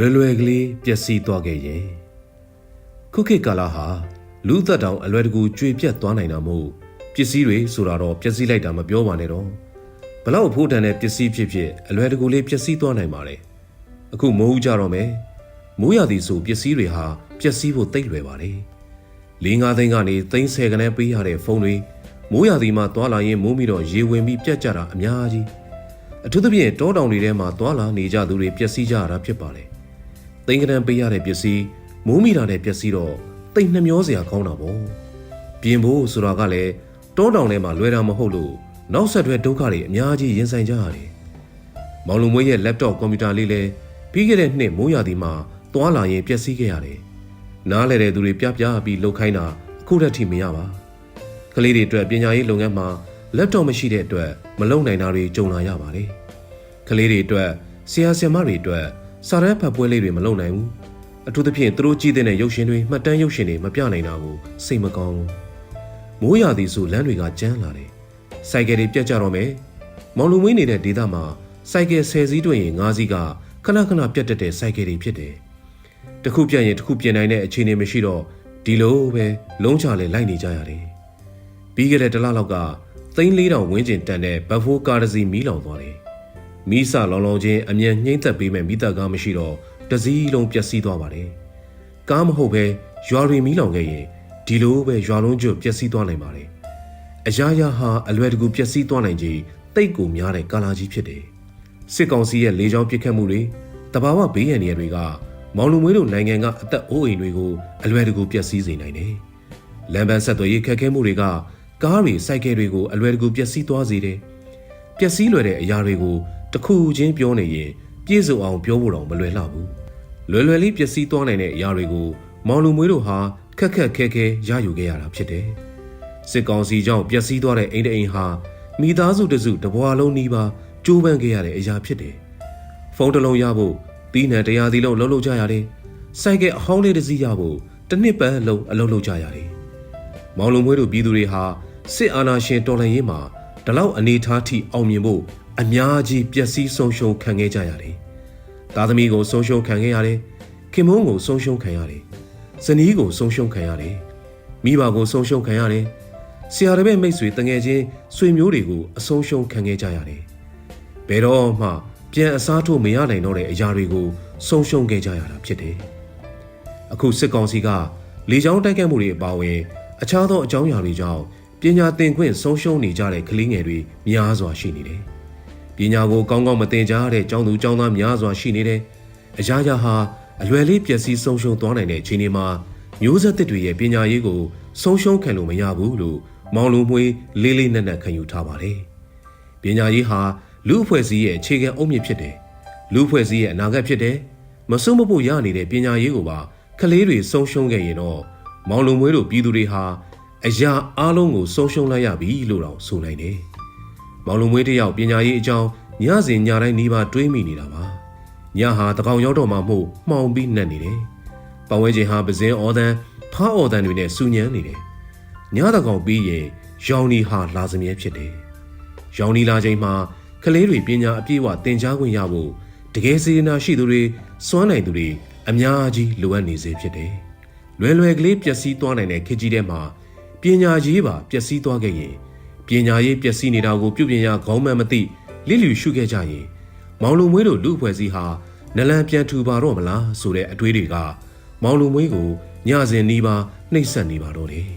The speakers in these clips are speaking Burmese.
လွယ်လွယ်ကလေးပျက်စီးသွားခဲ့ရင်ခုခေတ်ကာလဟာလူသက်တောင်အလွယ်တကူကြွေပြတ်သွားနိုင်တာမို့ပစ္စည်းတွေဆိုတာတော့ပျက်စီးလိုက်တာမပြောပါနဲ့တော့ဘလောက်အဖို့တန်တဲ့ပစ္စည်းဖြစ်ဖြစ်အလွယ်တကူလေးပျက်စီးသွားနိုင်ပါလေအခုမိုးဦးကြတော့မယ်မိုးရသည်ဆိုပစ္စည်းတွေဟာပျက်စီးဖို့တိတ်လွယ်ပါလေ၄၅သိန်းကနေသိန်း၁၀ခန်းပေးရတဲ့ဖုန်းတွေမိုးရသည်မှာသွားလာရင်မိုးမိတော့ရေဝင်ပြီးပြတ်ကြတာအများကြီးအထူးသဖြင့်တောတောင်တွေထဲမှာသွားလာနေကြသူတွေပျက်စီးကြရတာဖြစ်ပါလေ သိန်းကနန်းပေးရတဲ့ပစ္စည်းမိုးမိတာနဲ့ပျက်စီးတော့တိတ်နှမျောစရာကောင်းတာပေါ့ပြင်ဖို့ဆိုတာကလည်းတောတောင်ထဲမှာလွယ်တာမဟုတ်လို့နောက်ဆက်တွဲဒုက္ခတွေအများကြီးရင်ဆိုင်ကြရတယ်မောင်လူမွေးရဲ့ laptop ကွန်ပျူတာလေးလည်းပြီးခဲ့တဲ့နှစ်မိုးရာသီမှာသွားလာရင်ပျက်စီးခဲ့ရတယ်နားလဲတဲ့သူတွေပြပြပြီးလှုပ်ခိုင်းတာအခုတည်းထိမရပါကလေးတွေအတွက်ပညာရေးလုပ်ငန်းမှာ laptop မရှိတဲ့အတွက်မလုပ်နိုင်တာတွေကြုံလာရပါတယ်ကလေးတွေအတွက်ဆရာဆရာမတွေအတွက် စာရန်ဖတ်ပွဲလေးတွေမလုပ်နိုင်ဘူးအထူးသဖြင့်သူတို့ကြည့်တဲ့ရုပ်ရှင်တွေမှတ်တမ်းရုပ်ရှင်တွေမပြနိုင်တာကိုစိတ်မကောင်းဘူးမိုးရာသီဆိုလမ်းတွေကကျန်းလာတယ်စိုက်ကယ်တွေပြတ်ကြတော့မယ်မောင်လူမွေးနေတဲ့ဒေသမှာစိုက်ကယ်10စီးတွေ့ရင်5စီးကခဏခဏပြတ်တတ်တဲ့စိုက်ကယ်တွေဖြစ်တယ်တစ်ခုပြတ်ရင်တစ်ခုပြင်နိုင်တဲ့အခြေအနေမရှိတော့ဒီလိုပဲလုံးချလေလိုက်နေကြရတယ်ပြီးခဲ့တဲ့တစ်လလောက်ကသိန်း4000ဝန်းကျင်တန်တဲ့ဘတ်ဖိုးကားတစ်စီးမီးလောင်သွားတယ် မီးစလောင်လောင်ချင်းအမြန်နှိမ့်သက်ပေးမဲ့မိသက်ကားမရှိတော့တစည်းလုံးပျက်စီးသွားပါတယ်။ကားမဟုတ်ပဲရွာတွေမီးလောင်ခဲ့ရင်ဒီလိုပဲရွာလုံးကျွတ်ပျက်စီးသွားနိုင်ပါတယ်။အရာရာဟာအလွယ်တကူပျက်စီးသွားနိုင်ခြင်းတိတ်ကိုများတဲ့ကာလာကြီးဖြစ်တယ်။စစ်ကောင်စီရဲ့လေကြောင်းပစ်ခတ်မှုတွေတဘာဝဘေးရန်တွေကမောင်လူမွေးတို့နိုင်ငံကအသက်အိုးအိမ်တွေကိုအလွယ်တကူပျက်စီးစေနိုင်တယ်။လမ်းပန်းဆက်သွယ်ရေးခက်ခဲမှုတွေကကားတွေစိုက်ကယ်တွေကိုအလွယ်တကူပျက်စီးသွားစေတယ်။ပျက်စီးလွယ်တဲ့အရာတွေကို တစ်ခုချင်းပြောနေရင်ပြည့်စုံအောင်ပြောဖို့တော့မလွယ်လှဘူးလွယ်လွယ်လေးပျက်စီးသွားနိုင်တဲ့အရာတွေကိုမောင်လူမွေးတို့ဟာခက်ခက်ခဲခဲရယူခဲ့ရတာဖြစ်တယ်စစ်ကောင်စီကြောင့်ပျက်စီးသွားတဲ့အိမ်တအိမ်ဟာမိသားစုတစုတစ်ဘွားလုံးနီးပါးကြိုးပမ်းခဲ့ရတဲ့အရာဖြစ်တယ်ဖုန်းတစ်လုံးရဖို့ပြီးနံတရားစီလုံးလှုပ်လှုပ်ကြရတယ်စိုက်ကဲအဟောင်းလေးတစ်စီးရဖို့တစ်နှစ်ပတ်လုံးအလုပ်လုပ်ကြရတယ်မောင်လူမွေးတို့ပြည်သူတွေဟာစစ်အာဏာရှင်တော်လှန်ရေးမှာဒီလောက်အနေထားထိအောင်မြင်ဖို့ အများကြီးပျက်စီးဆုံးရှုံးခံခဲ့ကြရတယ်။သားသမီးကိုဆုံးရှုံးခံခဲ့ရတယ်။ခင်မုန်းကိုဆုံးရှုံးခံရတယ်။ဇနီးကိုဆုံးရှုံးခံရတယ်။မိဘကိုဆုံးရှုံးခံရတယ်။ဆရာတပည့်မိတ်ဆွေတငယ်ချင်းဆွေမျိုးတွေကိုအဆုံးရှုံးခံခဲ့ကြရတယ်။ဘယ်တော့မှပြန်အစားထိုးမရနိုင်တော့တဲ့အရာတွေကိုဆုံးရှုံးခဲ့ကြရတာဖြစ်တယ်။အခုစစ်ကောင်စီကလေကြောင်းတိုက်ခိုက်မှုတွေအပါအဝင်အခြားသောအကြောင်းအရာတွေကြောင့်ပညာသင်ခွင့်ဆုံးရှုံးနေကြတဲ့ကလေးငယ်တွေများစွာရှိနေတယ်။ ပညာကိုကောင်းကောင်းမသင်ကြားတဲ့ကျောင်းသူကျောင်းသားများစွာရှိနေတယ်။အရာရာဟာအလွယ်လေးပျက်စီးဆုံးရှုံးသွားနိုင်တဲ့အခြေအနေမှာမျိုးဆက်သစ်တွေရဲ့ပညာရေးကိုဆုံးရှုံးခံလို့မရဘူးလို့မောင်လူမွေးလေးလေးနက်နက်ခံယူထားပါတယ်။ပညာရေးဟာလူအဖွဲ့အစည်းရဲ့အခြေခံအုတ်မြစ်ဖြစ်တယ်။လူအဖွဲ့အစည်းရဲ့အနာဂတ်ဖြစ်တယ်။မစွန့်မဖို့ရနေတဲ့ပညာရေးကိုပါကလေးတွေဆုံးရှုံးခဲ့ရင်တော့မောင်လူမွေးတို့ပြည်သူတွေဟာအရာအားလုံးကိုဆုံးရှုံးလိုက်ရပြီလို့တော့ဆိုနိုင်တယ်။ မောင်လူမွေးတယောက်ပညာရေးအကြောင်းညစဉ်ညတိုင်းနှီးပါတွေးမိနေတာပါ။ညဟာတကောင်ရောက်တော့မှမို့မှောင်ပြီးနှက်နေတယ်။ပတ်ဝဲချင်းဟာပဇင်းအော်တန်ဖားအော်တန်တွေနဲ့စူညမ်းနေတယ်။ညတကောင်ပြီးရင်ရောင်နီဟာလာစမြဲဖြစ်တယ်။ရောင်နီလာချိန်မှာကလေးတွေပညာအပြည့်အဝသင်ကြားခွင့်ရဖို့တကယ်စေနာရှိသူတွေစွမ်းနိုင်သူတွေအများကြီးလိုအပ်နေစေဖြစ်တယ်။လွယ်လွယ်ကလေးပျက်စီးသွားနိုင်တဲ့ခေတ်ကြီးထဲမှာပညာရေးပါပျက်စီးသွားခဲ့ရင် ပညာရေးပျက်စီးနေတာကိုပြုပြင်ရခေါင်းမှန်မသိလိလူရှုခဲ့ကြရင်မောင်လူမွေးတို့လူအဖွဲ့စည်းဟာနလန်ပြန်ထူပါတော့မလားဆိုတဲ့အတွေးတွေကမောင်လူမွေးကိုညစဉ်နီးပါနှိပ်စက်နေပါတော့တယ်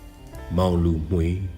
။မောင်လူမွေး